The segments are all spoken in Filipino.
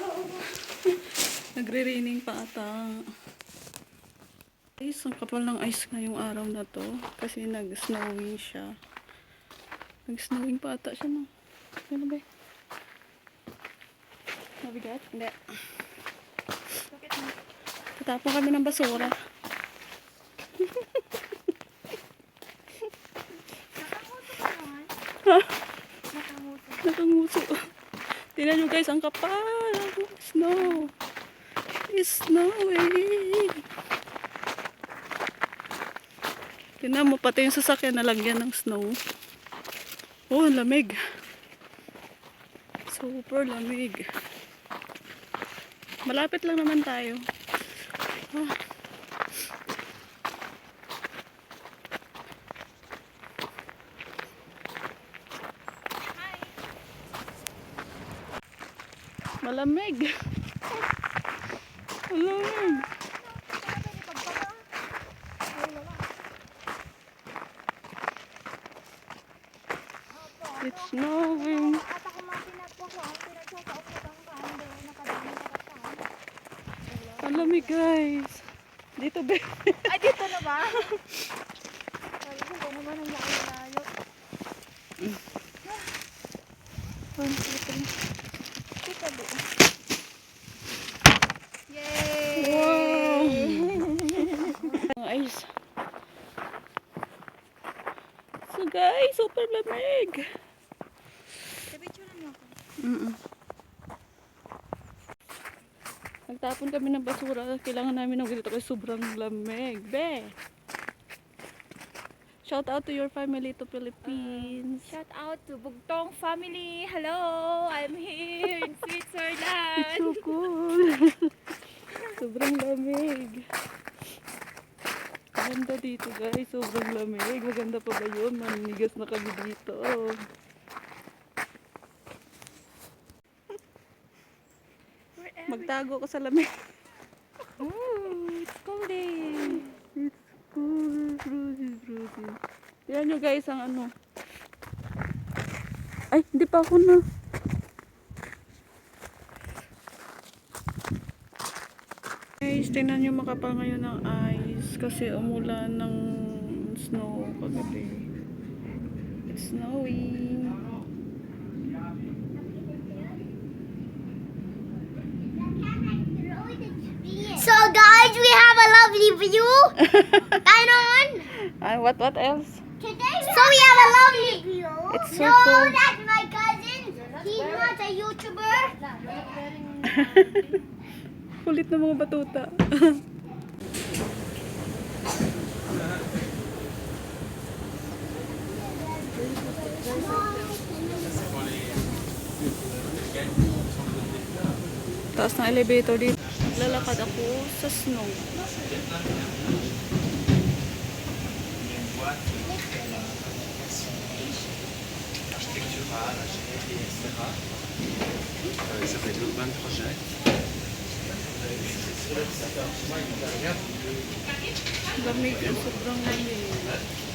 vlog. Nagre-raining pa ata. Guys, ang kapal ng ice ngayong araw na to. Kasi nag-snowing siya. Nag-snowing pa ata siya no. Ano ba? Nabigat? Hindi. Tatapon kami ng basura. Ha? Nakanguso. Tingnan nyo guys, ang kapal. Snow. It's snowing. Tingnan mo, pati yung sasakyan nalagyan ng snow. Oh, lamig. Super lamig. Malapit lang naman tayo. Ah. Malamig. Malamig. It's snowing. Malamig guys. Dito be. Ay, dito na ba? Sabi ko, ba naman ang layo-layo. One, two, three. Doon. Yay! Wow! Ang ice. So guys, super lamig. Picture niyo ako. Mm Nagtapon kami ng basura. Kailangan namin ng ganito kasi sobrang lamig. Be! Shout out to your family to Philippines. Shout out to Bugtong family. Hello, I'm here in It's Switzerland. so cool. sobrang lamig. Maganda dito guys. Sobrang lamig. Maganda pa ba yun? Maninigas na kami dito. Magtago ko sa lamig. Ooh, it's cold day. Fruity, fruity. Tignan nyo guys ang ano. Ay, hindi pa ako na. Guys, tingnan nyo makapal ngayon ng ice kasi umulan ng snow kagabi. It's snowing. So guys, we have a lovely view. Kind on. Ah, what what else? Today so we have a lovely view. It's so no, cool. that's my cousin. He's not a YouTuber. Kulit na mga batuta. Taas ng elevator dito. Lalakad ako sa snow. architecturale, ingénierie, etc. Euh, ça fait deux- 20 projets. Lamig. Sobrang lamig.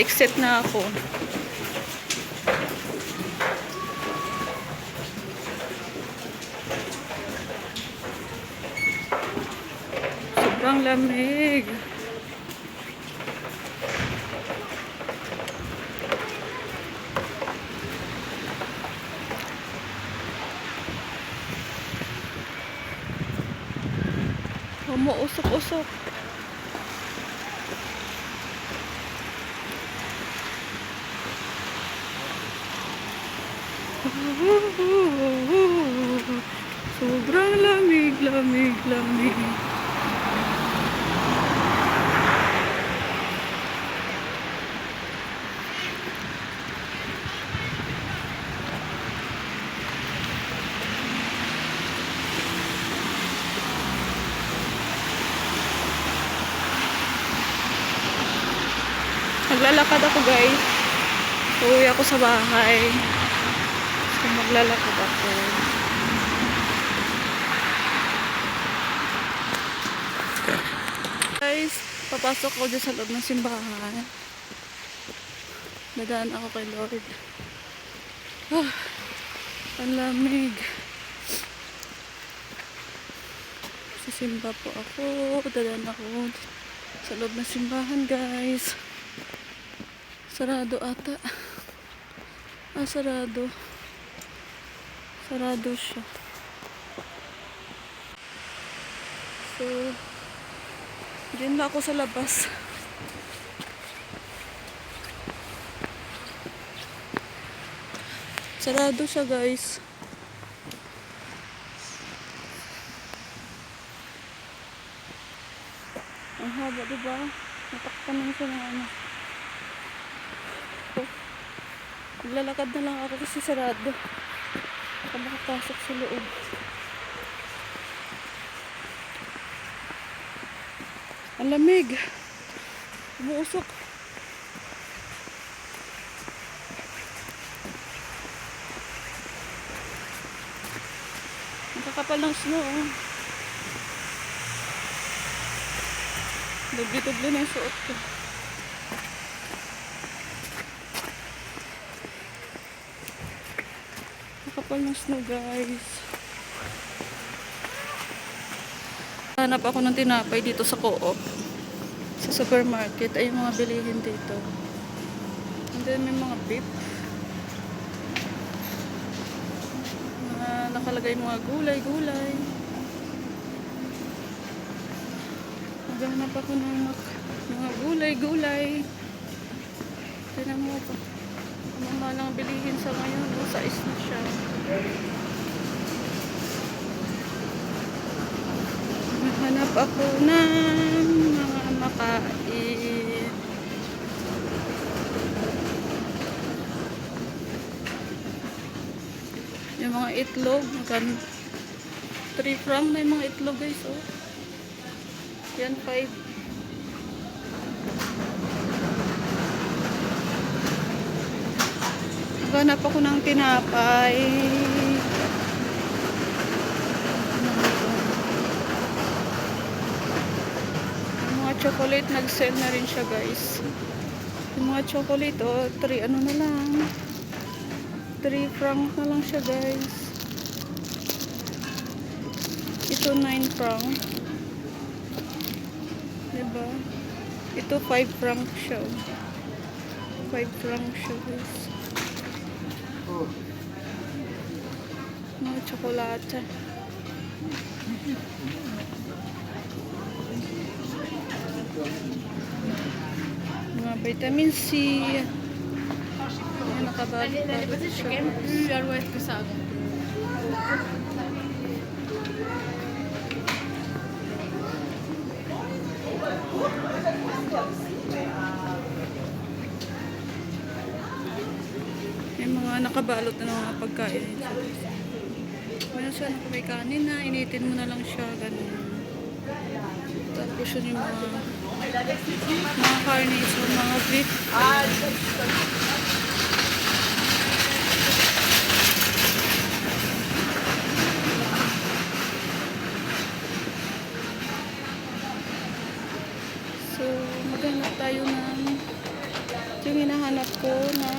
Exit na ako. Sobrang lamig. lang din. Naglalakad ako guys. Uuwi ako sa bahay. So maglalakad ako. Guys, papasok ako dyan sa loob ng simbahan. Dadaan ako kay Lord. Ah, ang lamig. Sisimba po ako. Dadaan ako sa loob ng simbahan, guys. Sarado ata. Ah, sarado. Sarado siya. So, Diyan na ako sa labas. Sarado siya guys. Ang haba diba? Natakpan na siya ng ano. Maglalakad na lang ako kasi sarado. Baka makapasok sa loob. Ang lamig. Umuusok. Ang ng snow. Oh. Dubli-dubli na yung suot ko. Kakapal ng snow guys. Hanap ako ng tinapay dito sa co-op. Sa supermarket ay mga bilihin dito. And then may mga beef. Mga nakalagay mga gulay-gulay. Maghanap ako ng mga- gulay-gulay. Tignan mo pa. Mga lang bilihin sa ngayon. Sa is na siya. Hanap ako ng mga makain. Yung mga itlog, magkano? 3 franc na yung mga itlog guys, oh. Yan, 5. Maghanap ako ng tinapay. Yung mga chocolate, nag-sell na rin siya guys. Yung mga chocolate, oh, 3 ano na lang. 3 franc na lang siya guys. Ito 9 franc. Diba? Ito 5 franc siya. 5 franc siya guys. Mga tsokolate. Vitamin C. Yan, nakabalot-balot siya. May mga nakabalot na mga pagkain. Meron siya na may initin mo na lang siya, ganun. Tapos yun yung mga mga so mga beef. So, maghanap tayo ng yung hinahanap ko na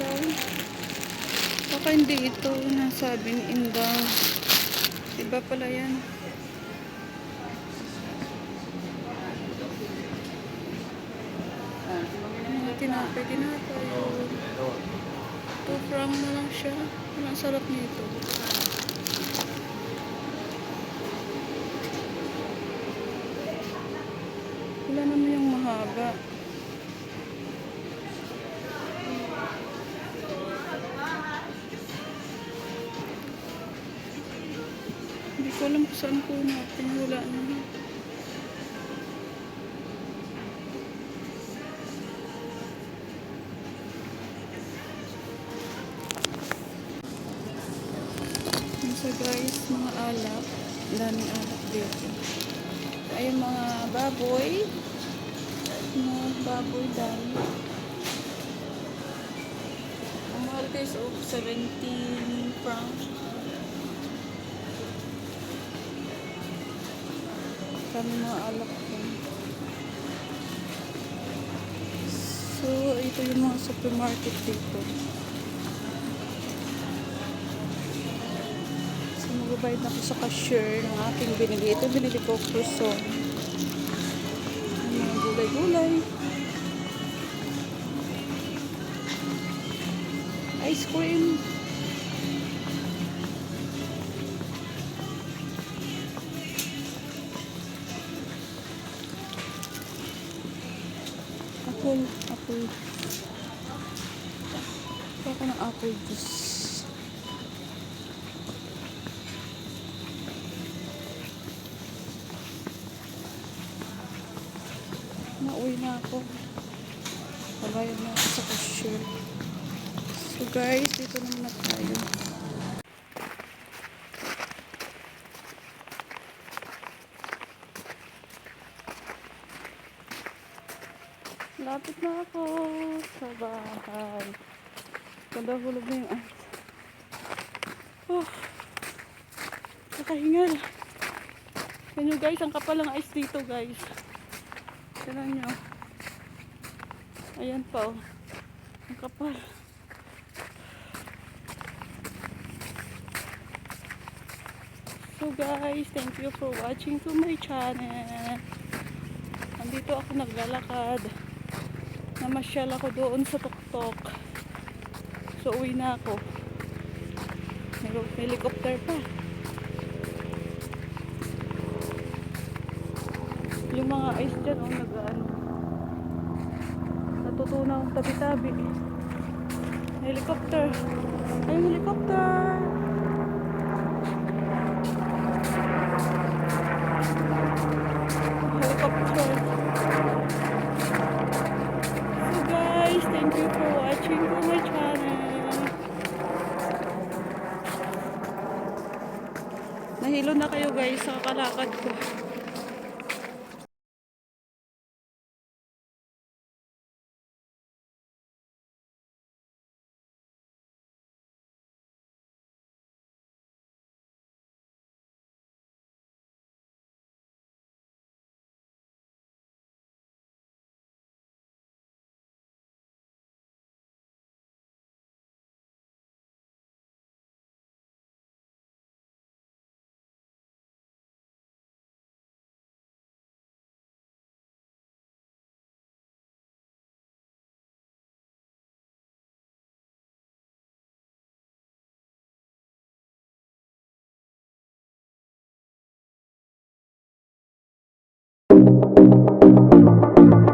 daw? Baka hindi ito nasabi ni Indang. Iba pala yan. Mga tinapay, tinapay. Two franc na lang siya. Ang sarap nito. Wala naman yung mahaba. Ko alam kung saan ko natin. Wala na. Siya guys, mga alak. Daming alak dito. Ayun mga baboy. Mga baboy dami. Ang mahal guys, oh, 17 francs. Kami mga alak ko. So, ito yung mga supermarket dito. So, magbabayad na ako sa cashier ng aking binili. Ito binili ko croissant. Yung mga gulay-gulay. Ice cream. Apple. Ito ako ng apple juice. Nauwi na ako. Pabayad na ako sa cashier. So guys, dito na muna tayo. Lapit na ako sa bahay. Ganda hulog na yung ice. Oh, nakahingal. Yan nyo guys, ang kapal ng ice dito guys. Tignan nyo. Ayan pa oh. Ang kapal. So guys, thank you for watching to my channel. Nandito ako naglalakad. Namasyal ako doon sa tuktok. So uwi na ako. May helicopter pa. Yung mga ice dyan, oh, nag ano, natutunaw tabi-tabi. Helicopter. Ay! Helicopter. So guys, thank you for watching to my channel. Nahilo na kayo guys you